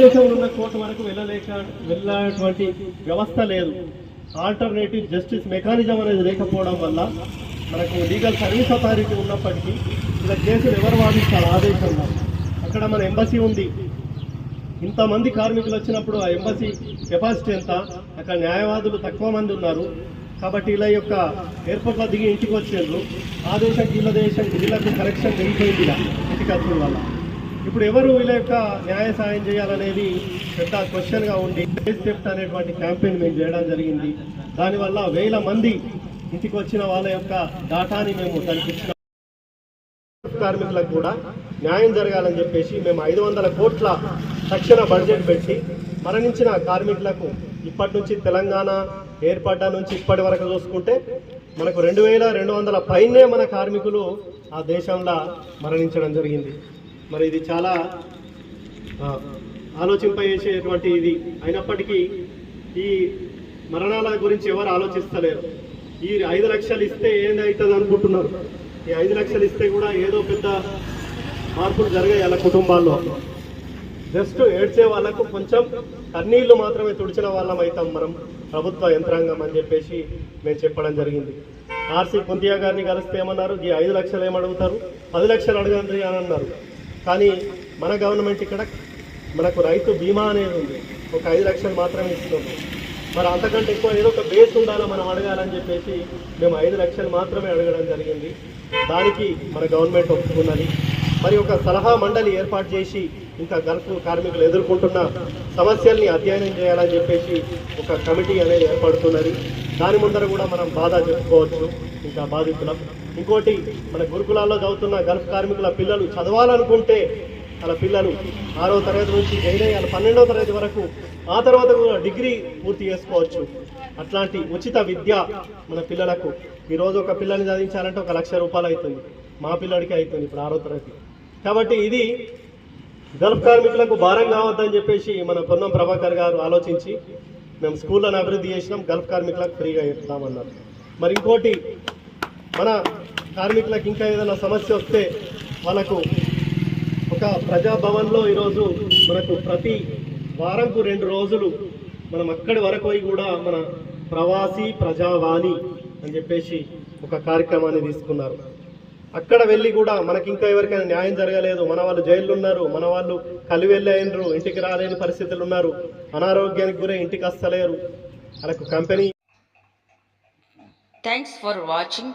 దేశంలో ఉన్న కోర్టు వరకు వెళ్ళలేక వెళ్ళేటువంటి వ్యవస్థ లేదు. ఆల్టర్నేటివ్ జస్టిస్ మెకానిజం అనేది లేకపోవడం వల్ల మనకు లీగల్ సర్వీస్ అథారిటీ ఉన్నప్పటికీ ఇలా కేసులు ఎవరు వాదిస్తారు ఆ దేశంలో? అక్కడ మన ఎంబసీ ఉంది. ఇంతమంది కార్మికులు వచ్చినప్పుడు ఆ ఎంబసీ కెపాసిటీ ఎంత? అక్కడ న్యాయవాదులు తక్కువ మంది ఉన్నారు. కాబట్టి ఇలా యొక్క ఎయిర్పోర్ట్లో దిగి ఇంటికి వచ్చేందుకు ఆ దేశం వీళ్ళ దేశం వీళ్ళకు కరెక్షన్ వెళ్ళిపోయింది ఇలా ఇంటికి వచ్చిన వల్ల. ఇప్పుడు ఎవరు వీళ్ళ యొక్క న్యాయ సాయం చేయాలనేది పెద్ద క్వశ్చన్గా ఉండి థెఫ్ట్ అనేటువంటి క్యాంపెయిన్ మేము చేయడం జరిగింది. దానివల్ల వేల మంది ఇంటికి వచ్చిన వాళ్ళ యొక్క డాటాని మేము దానికి కార్మికులకు కూడా న్యాయం జరగాలని చెప్పేసి మేము ఐదు వందల కోట్ల తక్షణ బడ్జెట్ పెట్టి మరణించిన కార్మికులకు ఇప్పటి నుంచి తెలంగాణ ఏర్పడ్డ నుంచి ఇప్పటి వరకు చూసుకుంటే మనకు రెండు వేల రెండు వందల పైనే మన కార్మికులు ఆ దేశంలో మరణించడం జరిగింది. మరి ఇది చాలా ఆ, ఆలోచింపజేసేటువంటి ఇది. అయినప్పటికీ ఈ మరణాల గురించి ఎవరు ఆలోచిస్తలేరు. ఈ ఐదు లక్షలు ఇస్తే ఏదైతుంది అనుకుంటున్నారు. ఈ ఐదు లక్షలు ఇస్తే కూడా ఏదో పెద్ద మార్పులు జరిగాయి వాళ్ళ కుటుంబాల్లో. జస్ట్ ఏడ్చే వాళ్ళకు కొంచెం కన్నీళ్ళు మాత్రమే తుడిచిన వాళ్ళం అవుతాం మనం ప్రభుత్వ యంత్రాంగం అని చెప్పేసి మేము చెప్పడం జరిగింది. ఆర్సీ కుంతియా గారిని కలిస్తే ఏమన్నారు? ఈ ఐదు లక్షలు ఏమడుగుతారు పది లక్షలు అడగండి అని అన్నారు. కానీ మన గవర్నమెంట్ ఇక్కడ మనకు రైతు బీమా అనేది ఉంది. ఒక ఐదు లక్షలు మాత్రమే ఇస్తుంది మరి అంతకంటే ఎక్కువ ఏదో ఒక బేస్ ఉండాలో మనం అడగాలని చెప్పేసి మేము ఐదు లక్షలు మాత్రమే అడగడం జరిగింది. దానికి మన గవర్నమెంట్ ఒప్పుకున్నది. మరి ఒక సలహా మండలి ఏర్పాటు చేసి ఇంకా గల్ఫ్ కార్మికులు ఎదుర్కొంటున్న సమస్యల్ని అధ్యయనం చేయాలని చెప్పేసి ఒక కమిటీ అనేది ఏర్పడుతున్నది. దాని ముందర కూడా మనం బాధ చెప్పుకోవచ్చు. బాధితులం. ఇంకోటి మన గురుకులాల్లో చదువుతున్న గల్ఫ్ కార్మికుల పిల్లలు చదవాలనుకుంటే వాళ్ళ పిల్లలు ఆరో తరగతి నుంచి జైన్ అయ్యి పన్నెండవ తరగతి వరకు ఆ తర్వాత కూడా డిగ్రీ పూర్తి చేసుకోవచ్చు. అట్లాంటి ఉచిత విద్య మన పిల్లలకు. ఈరోజు ఒక పిల్లని చదివించాలంటే ఒక లక్ష రూపాయలు అవుతుంది. మా పిల్లడికి అవుతుంది ఇప్పుడు ఆరో తరగతి. కాబట్టి ఇది గల్ఫ్ కార్మికులకు భారం కావద్దని చెప్పేసి మన పొన్నం ప్రభాకర్ గారు ఆలోచించి మేము స్కూళ్ళను అభివృద్ధి చేసినాం గల్ఫ్ కార్మికులకు ఫ్రీగా ఇస్తామన్నారు. మరి ఇంకోటి మన కార్మికులకు ఇంకా ఏదైనా సమస్య వస్తే వాళ్ళకు ఒక ప్రజాభవన్లో ఈరోజు మనకు ప్రతి వారంకు రెండు రోజులు మనం అక్కడి వరకు పోయి కూడా మన ప్రవాసీ ప్రజావాణి అని చెప్పేసి ఒక కార్యక్రమాన్ని తీసుకున్నారు. అక్కడ వెళ్ళి కూడా మనకి ఇంకా ఎవరికైనా న్యాయం జరగలేదు మన వాళ్ళు జైల్లో ఉన్నారు మన వాళ్ళు కలివెళ్ళి ఇంటికి రాలేని పరిస్థితులు ఉన్నారు అనారోగ్యానికి గురై ఇంటికి వస్తలేరు వాళ్ళకు company thanks for watching